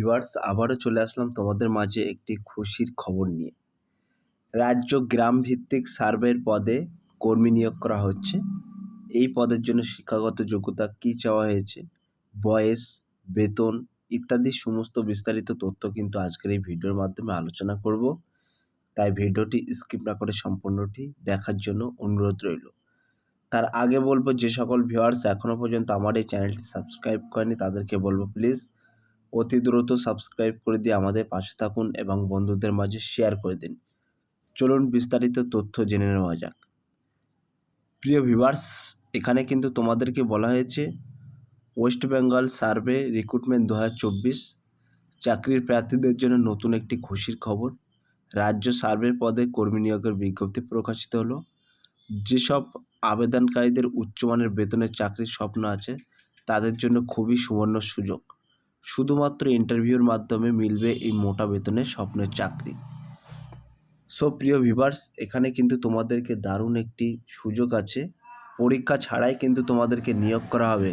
Viewers আবারও চলে আসলাম তোমাদের মাঝে একটি খুশির খবর নিয়ে। রাজ্য গ্রাম ভিত্তিক সার্ভের পদে কর্মী নিয়োগ করা হচ্ছে। এই পদের জন্য শিক্ষাগত যোগ্যতা কী চাওয়া হয়েছে? বয়স, বেতন ইত্যাদি সমস্ত বিস্তারিত তথ্য কিন্তু আজকের এই ভিডিওর মাধ্যমে আলোচনা করব। তাই ভিডিওটি স্কিপ না করে সম্পূর্ণটি দেখার জন্য অনুরোধ রইল। তার আগে বলব, যে সকল ভিউয়ার্স এখনও পর্যন্ত আমার এই চ্যানেলটি সাবস্ক্রাইব করেনি, তাদেরকে বলব প্লিজ অতি দ্রুত সাবস্ক্রাইব করে দিয়ে আমাদের পাশে থাকুন এবং বন্ধুদের মাঝে শেয়ার করে দিন। চলুন বিস্তারিত তথ্য জেনে নেওয়া যাক। প্রিয় ভিভার্স এখানে কিন্তু তোমাদেরকে বলা হয়েছে ওয়েস্ট বেঙ্গল সার্ভে রিক্রুটমেন্ট দু হাজার চব্বিশ, চাকরির প্রার্থীদের জন্য নতুন একটি খুশির খবর। রাজ্য সার্ভে পদে কর্মী নিয়োগের বিজ্ঞপ্তি প্রকাশিত হলো। যেসব আবেদনকারীদের উচ্চমানের বেতনের চাকরির স্বপ্ন আছে, তাদের জন্য খুবই সুবর্ণ সুযোগ। শুধুমাত্র ইন্টারভিউর মাধ্যমে মিলবে এই মোটা বেতনের স্বপ্নের চাকরি। সো প্রিয় ভিভার্স এখানে কিন্তু তোমাদেরকে দারুণ একটি সুযোগ আছে। পরীক্ষা ছাড়াই কিন্তু তোমাদেরকে নিয়োগ করা হবে।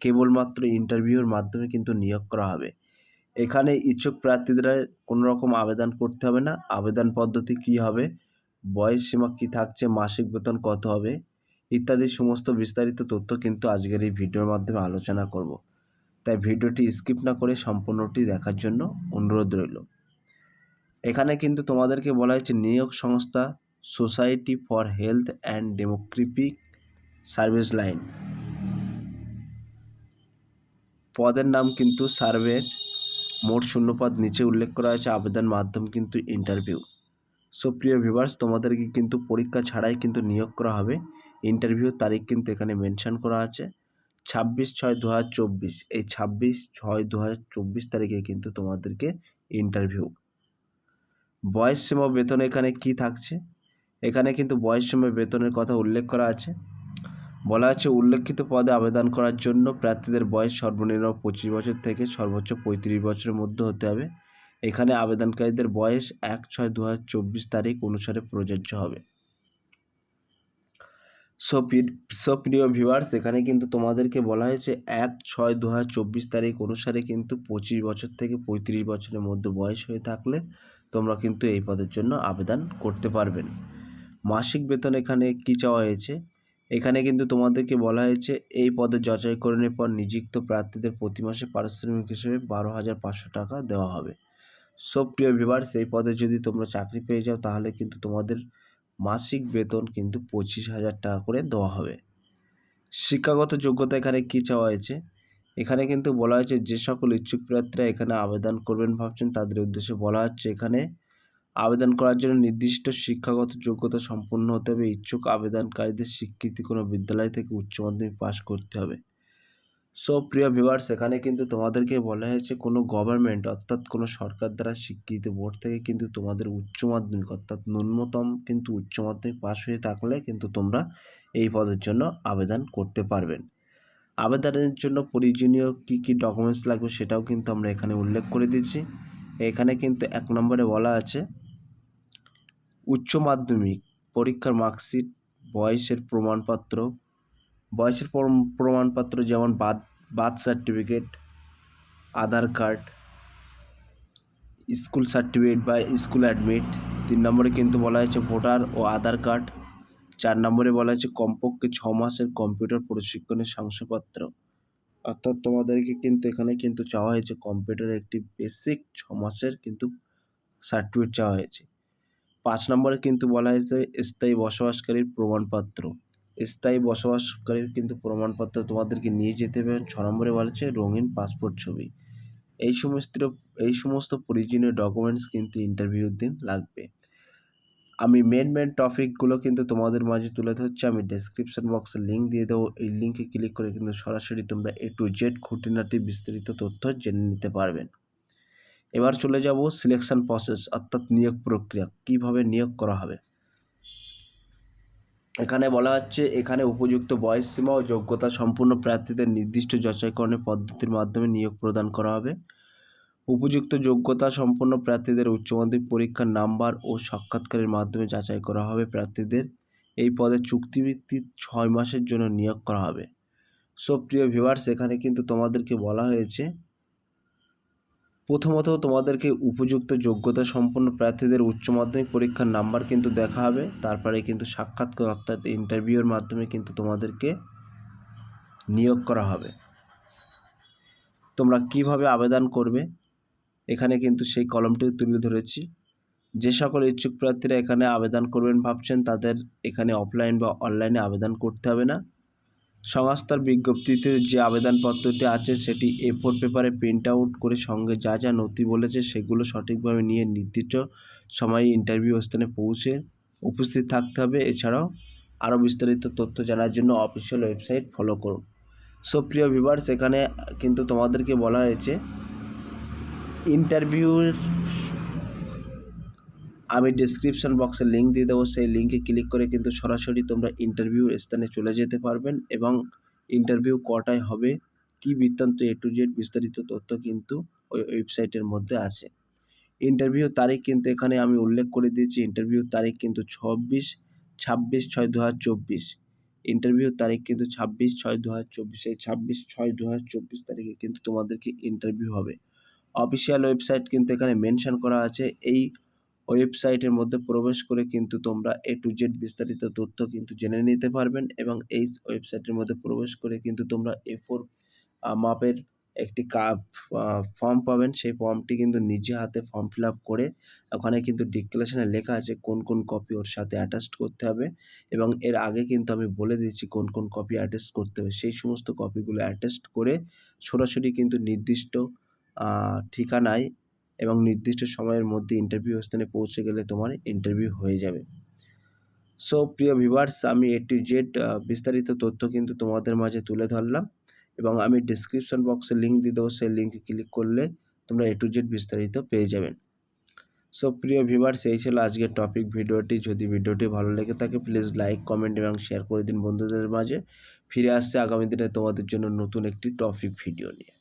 কেবলমাত্র ইন্টারভিউর মাধ্যমে কিন্তু নিয়োগ করা হবে। এখানে ইচ্ছুক প্রার্থীদের কোনো রকম আবেদন করতে হবে না। আবেদন পদ্ধতি কী হবে? বয়স সীমা কী থাকছে? মাসিক বেতন কত হবে? ইত্যাদি সমস্ত বিস্তারিত তথ্য কিন্তু আজকের এই ভিডিওর মাধ্যমে আলোচনা করব। তাই ভিডিওটি স্কিপ না করে সম্পূর্ণটি দেখার জন্য অনুরোধ রইল। এখানে কিন্তু তোমাদেরকে বলা হয়েছে, নিয়োগ সংস্থা society for health and democratic service line পদের নাম কিন্তু সার্ভের মোট শূন্যপদ নিচে উল্লেখ করা হয়েছে, আবেদন মাধ্যম কিন্তু ইন্টারভিউ। সো, প্রিয় ভিভার্স তোমাদেরকে কিন্তু পরীক্ষা ছাড়াই কিন্তু নিয়োগ করা হবে। ইন্টারভিউ তারিখ কিন্তু এখানে মেনশন করা আছে। ছাব্বিশ ছয় দু হাজার চব্বিশ। এই ছাব্বিশ ছয় দু হাজার চব্বিশ তারিখে কিন্তু তোমাদেরকে ইন্টারভিউ বয়স সীমা বেতন এখানে কি থাকছে? এখানে কিন্তু বয়স সীমা বেতনের কথা উল্লেখ করা আছে। বলা আছে, উল্লেখিত পদে আবেদন করার জন্য প্রার্থীদের বয়স সর্বনিম্ন পঁচিশ বছর থেকে সর্বোচ্চ পঁয়ত্রিশ বছরের মধ্যে হতে হবে। এখানে আবেদনকারীদের বয়স এক ছয় দু তারিখ অনুসারে প্রযোজ্য হবে। সো সো ভিউয়ার্স এখানে কিন্তু তোমাদেরকে বলা হয়েছে এক ছয় দু তারিখ অনুসারে কিন্তু পঁচিশ বছর থেকে পঁয়ত্রিশ বছরের মধ্যে বয়স হয়ে থাকলে তোমরা কিন্তু এই পদের জন্য আবেদন করতে পারবেন। মাসিক বেতন এখানে কী চাওয়া হয়েছে? এখানে কিন্তু তোমাদেরকে বলা হয়েছে এই পদে যাচাইকরণের পর নিযুক্ত প্রার্থীদের প্রতি মাসে পারিশ্রমিক হিসেবে বারো হাজার পাঁচশো টাকা দেওয়া হবে। সব প্রিয় ভিভার্স এই পদে যদি তোমরা চাকরি পেয়ে যাও তাহলে কিন্তু তোমাদের মাসিক বেতন কিন্তু পঁচিশ হাজার টাকা করে দেওয়া হবে। শিক্ষাগত যোগ্যতা এখানে কী চাওয়া হয়েছে? এখানে কিন্তু বলা হয়েছে যে সকল ইচ্ছুক প্রার্থীরা এখানে আবেদন করবেন ভাবছেন, তাদের উদ্দেশ্যে বলা হচ্ছে এখানে আবেদন করার জন্য নির্দিষ্ট শিক্ষাগত যোগ্যতা সম্পন্ন হতে হবে। ইচ্ছুক আবেদনকারীদের স্বীকৃতি কোনো বিদ্যালয় থেকে উচ্চ মাধ্যমিক পাশ করতে হবে। সো প্রিয় ভিউয়ার্স এখানে কিন্তু তোমাদেরকে বলা হয়েছে কোনো গভর্নমেন্ট অর্থাৎ কোনো সরকার দ্বারা স্বীকৃত বোর্ড থেকে কিন্তু তোমাদের উচ্চ মাধ্যমিক, অর্থাৎ ন্যূনতম কিন্তু উচ্চ মাধ্যমিক পাশ হয়ে থাকলে কিন্তু তোমরা এই পদের জন্য আবেদন করতে পারবেন আবেদনের জন্য প্রয়োজনীয় কী কী ডকুমেন্টস লাগবে সেটাও কিন্তু আমরা এখানে উল্লেখ করে দিচ্ছি এখানে কিন্তু এক নম্বরে বলা আছে, উচ্চ মাধ্যমিক পরীক্ষার মার্কশিট বয়সের প্রমাণপত্র বয়সের প্রমাণপত্র যেমন birth birth certificate, Aadhaar card, school certificate বা স্কুল অ্যাডমিট। তিন নম্বরে কিন্তু বলা হয়েছে ভোটার ও আধার কার্ড। চার নম্বরে বলা হয়েছে কমপক্ষে ছ মাসের কম্পিউটার প্রশিক্ষণের শংসাপত্র। অর্থাৎ তোমাদেরকে কিন্তু এখানে কিন্তু চাওয়া হয়েছে কম্পিউটারের একটি বেসিক ছ মাসের কিন্তু সার্টিফিকেট চাওয়া হয়েছে। পাঁচ নম্বরে কিন্তু বলা হয়েছে স্থায়ী বসবাসকারীর প্রমাণপত্র। স্থায়ী বসবাসকারীর কিন্তু প্রমাণপত্র তোমাদেরকে নিয়ে যেতে হবে। ছ নম্বরে বলেছে রঙিন পাসপোর্ট ছবি। এই সমস্ত এই সমস্ত প্রয়োজনীয় ডকুমেন্টস কিন্তু ইন্টারভিউর দিন লাগবে। আমি মেন মেন টপিকগুলো কিন্তু তোমাদের মাঝে তুলে ধরছি। আমি ডেসক্রিপশন বক্সে লিঙ্ক দিয়ে দেবো। এই লিঙ্কে ক্লিক করে কিন্তু সরাসরি তোমরা এ টু জেড খুঁটিনাটি বিস্তারিত তথ্য জেনে নিতে পারবেন। এবার চলে যাব সিলেকশন প্রসেস অর্থাৎ নিয়োগ প্রক্রিয়া। কীভাবে নিয়োগ করা হবে? এখানে বলা হচ্ছে, এখানে উপযুক্ত বয়স সীমা ও যোগ্যতা সম্পূর্ণ প্রার্থীদের নির্দিষ্ট যাচাইকরণের পদ্ধতির মাধ্যমে নিয়োগ প্রদান করা হবে। উপযুক্ত যোগ্যতা সম্পন্ন প্রার্থীদের উচ্চ মাধ্যমিক পরীক্ষার নাম্বার ও সাক্ষাৎকারের মাধ্যমে যাচাই করা হবে প্রার্থীদের। এই পদে চুক্তিভিত্তিক ছয় মাসের জন্য নিয়োগ করা হবে। সো প্রিয় ভিউয়ার্স, এখানে কিন্তু তোমাদেরকে বলা হয়েছে প্রথমত তোমাদেরকে উপযুক্ত যোগ্যতা সম্পন্ন প্রার্থীদের উচ্চ মাধ্যমিক পরীক্ষার নাম্বার কিন্তু দেখা হবে। তারপরে কিন্তু সাক্ষাৎকার অর্থাৎ ইন্টারভিউর মাধ্যমে কিন্তু তোমাদেরকে নিয়োগ করা হবে। তোমরা কীভাবে আবেদন করবে? এখানে কিন্তু সেই কলমটি তুলে ধরেছি। যে সকল ইচ্ছুক প্রার্থীরা এখানে আবেদন করবেন ভাবছেন, তাদের এখানে অফলাইন বা অনলাইনে আবেদন করতে হবে না। সংস্থার বিজ্ঞপ্তিতে যে আবেদনপত্রটি আছে সেটি এ ফোর পেপারে প্রিন্ট আউট করে সঙ্গে যা যা নথি বলেছে সেগুলো সঠিকভাবে নিয়ে নির্দিষ্ট সময়ে ইন্টারভিউ স্থানে পৌঁছে উপস্থিত থাকতে হবে। এছাড়াও আরও বিস্তারিত তথ্য জানার জন্য অফিসিয়াল ওয়েবসাইট ফলো করুন। সো প্রিয় ভিভার্স এখানে কিন্তু তোমাদেরকে বলা হয়েছে ইন্টারভিউর আমি ডিসক্রিপশন বক্সে লিঙ্ক দিয়ে দেবো। সেই লিঙ্কে ক্লিক করে কিন্তু সরাসরি তোমরা ইন্টারভিউর স্থানে চলে যেতে পারবেন এবং ইন্টারভিউ কটায় হবে, কি বৃত্তান্ত এ টু জেড বিস্তারিত তথ্য কিন্তু ওই ওয়েবসাইটের মধ্যে আছে। ইন্টারভিউ তারিখ কিন্তু এখানে আমি উল্লেখ করে দিয়েছি। ইন্টারভিউ তারিখ কিন্তু ছাব্বিশ ছাব্বিশ ছয় দু হাজার চব্বিশ। ইন্টারভিউ তারিখ কিন্তু ছাব্বিশ ছয় দু হাজার চব্বিশ। এই ছাব্বিশ ছয় দু হাজার চব্বিশ তারিখে কিন্তু তোমাদেরকে ইন্টারভিউ হবে। অফিসিয়াল ওয়েবসাইট কিন্তু এখানে মেনশন করা আছে। এই ওয়েবসাইটের মধ্যে প্রবেশ করে কিন্তু তোমরা এ টু জেড বিস্তারিত তথ্য কিন্তু জেনে নিতে পারবেন এবং এই ওয়েবসাইটের মধ্যে প্রবেশ করে কিন্তু তোমরা এ ফোর মাপের একটি ফর্ম পাবেন। সেই ফর্মটি কিন্তু নিজে হাতে ফর্ম ফিল আপ করে ওখানে কিন্তু ডিক্লারেশনে লেখা আছে কোন কোন কপি ওর সাথে অ্যাটাচড করতে হবে এবং এর আগে কিন্তু আমি বলে দিয়েছি কোন কোন কপি অ্যাটাচ করতে হবে। সেই সমস্ত কপিগুলো অ্যাটাচড করে সরাসরি কিন্তু নির্দিষ্ট ঠিকানায় এবং নির্দিষ্ট সময়ের মধ্যে ইন্টারভিউ স্থানে পৌঁছে গেলে তোমার ইন্টারভিউ হয়ে যাবে। সো প্রিয় ভিভার্স আমি এ টু জেড বিস্তারিত তথ্য কিন্তু তোমাদের মাঝে তুলে ধরলাম এবং আমি ডিসক্রিপশন বক্সে লিঙ্ক দিয়ে দেবো, সেই লিঙ্কে ক্লিক করলে তোমরা এ টু জেড বিস্তারিত পেয়ে যাবেন সো প্রিয় ভিভার্স এই ছিল আজকের টপিক ভিডিওটি। যদি ভিডিওটি ভালো লেগে থাকে প্লিজ লাইক কমেন্ট এবং শেয়ার করে দিন বন্ধুদের মাঝে। ফিরে আসছে আগামী দিনে তোমাদের জন্য নতুন একটি টপিক ভিডিও নিয়ে।